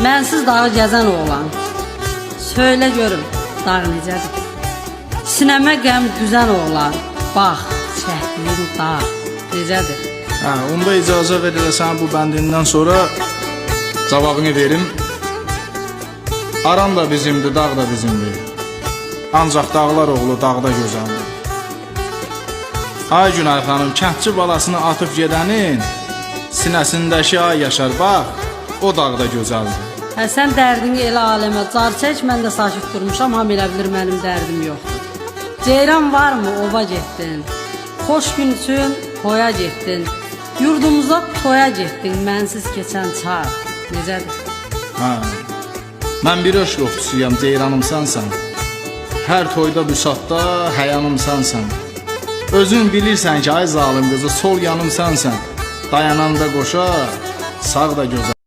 Mənsiz dağı gəzən oğlan. Söylə görüm, dağ necədir? Sinəmə qəm düzən oğlan. Bax, çəkdiyin dağ necədir? Hə, onda icazə ver elə bu bəndindən sonra cavabını verim. Aran da bizimdir, dağ da bizimdir. Ancaq dağlar oğlu dağda gözəldir. Ay Günay xanım, kəndçi balasını atıb gedənin sinəsindəki ay yaşar bax, o dağda gözəldir. Hə sən dərdini elə aləmə car çək, mən də sakit durmuşam, ham elə bilir mənim dərdim yoxdur. Ceyran varmı, ova getdin. Xoş gün üçün toya getdin. Yurdumuza toya getdin, mənsiz keçən çar. Necədir? Hə. Mən bir öşq oxçusuyam, ceyranımsan sən. Hər toyda büsatda həyanımsan sən. Özün bilirsən ki, ay zalım qızı, sol yanımsan sən. Dayananda qoşa, sağ da gözəl.